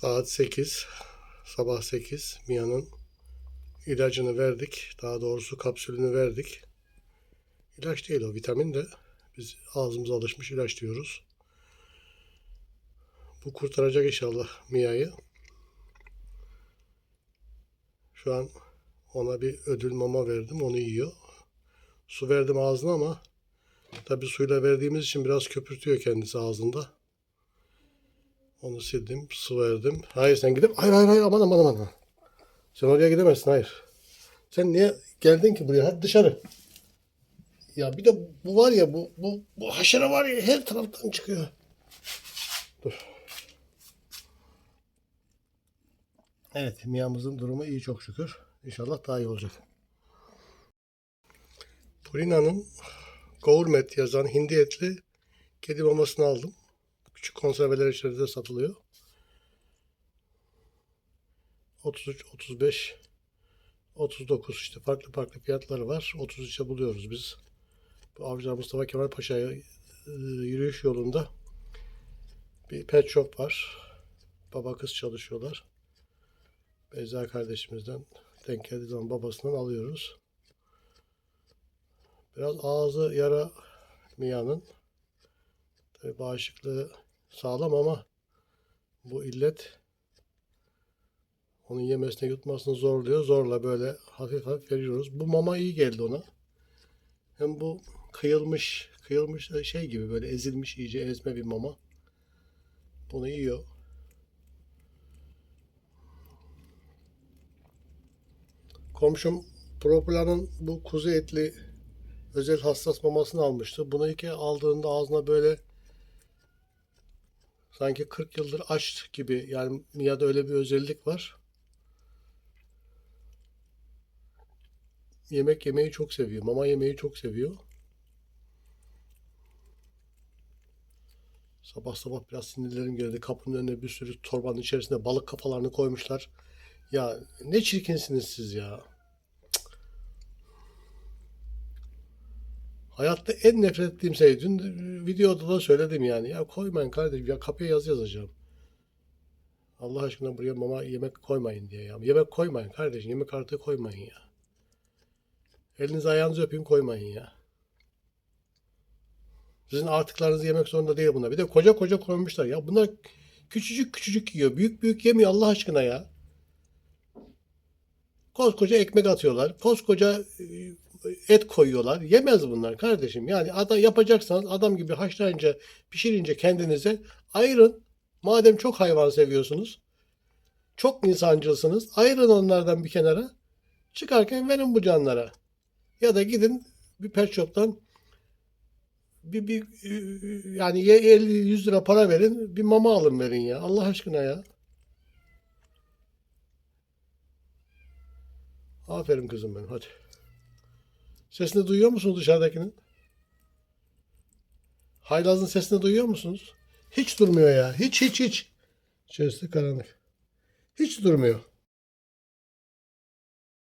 Saat 8. Sabah 8. Mia'nın ilacını verdik. Daha doğrusu kapsülünü verdik. İlaç değil o vitamin de. Biz ağzımıza alışmış ilaç diyoruz. Bu kurtaracak inşallah Mia'yı. Şu an ona bir ödül mama verdim. Onu yiyor. Su verdim ağzına ama tabii suyla verdiğimiz için biraz köpürtüyor kendisi ağzında. Onu sildim, su verdim. Hayır sen gidip hayır hayır hayır aman aman aman. Sen oraya gidemezsin hayır. Sen niye geldin ki buraya? Hadi dışarı. Ya bir de bu var ya bu bu bu haşere var ya her taraftan çıkıyor. Dur. Evet, Mia'mızın durumu iyi çok şükür. İnşallah daha iyi olacak. Purina'nın Gourmet yazan hindi etli kedi mamasını aldım. Küçük konserveler içerisinde satılıyor. 33, 35, 39 işte farklı farklı fiyatları var. 33'e buluyoruz biz. Bu Avcılar Mustafa Kemal Paşa'ya e, yürüyüş yolunda bir pet shop var. Baba kız çalışıyorlar. Beyza kardeşimizden denk geldiği zaman babasından alıyoruz. Biraz ağzı yara Mia'nın. Tabii bağışıklığı sağlam ama bu illet onun yemesine yutmasını zorluyor. Zorla böyle hafif hafif veriyoruz. Bu mama iyi geldi ona. Hem bu kıyılmış, kıyılmış şey gibi böyle ezilmiş iyice ezme bir mama. Bunu yiyor. Komşum Proplan'ın bu kuzu etli özel hassas mamasını almıştı. Bunu ilk aldığında ağzına böyle sanki 40 yıldır aç gibi yani Mia'da öyle bir özellik var. Yemek yemeyi çok seviyor. Mama yemeyi çok seviyor. Sabah sabah biraz sinirlerim geldi. Kapının önüne bir sürü torbanın içerisinde balık kafalarını koymuşlar. Ya ne çirkinsiniz siz ya. Hayatta en nefret ettiğim şey. Dün videoda da söyledim yani. Ya koymayın kardeşim. Ya kapıya yazı yazacağım. Allah aşkına buraya mama yemek koymayın diye ya. Yemek koymayın kardeşim. Yemek artığı koymayın ya. Elinizi ayağınızı öpeyim koymayın ya. Sizin artıklarınızı yemek zorunda değil bunlar. Bir de koca koca koymuşlar. Ya bunlar küçücük küçücük yiyor. Büyük büyük yemiyor Allah aşkına ya. Koskoca ekmek atıyorlar. Koskoca e, et koyuyorlar. Yemez bunlar kardeşim. Yani adam yapacaksanız adam gibi haşlayınca, pişirince kendinize ayırın. Madem çok hayvan seviyorsunuz, çok insancılsınız, ayırın onlardan bir kenara. Çıkarken verin bu canlara. Ya da gidin bir pet shop'tan bir, bir yani 50-100 lira para verin, bir mama alın verin ya. Allah aşkına ya. Aferin kızım benim hadi. Sesini duyuyor musunuz dışarıdakinin? Haylazın sesini duyuyor musunuz? Hiç durmuyor ya. Hiç hiç hiç. İçerisi karanlık. Hiç durmuyor.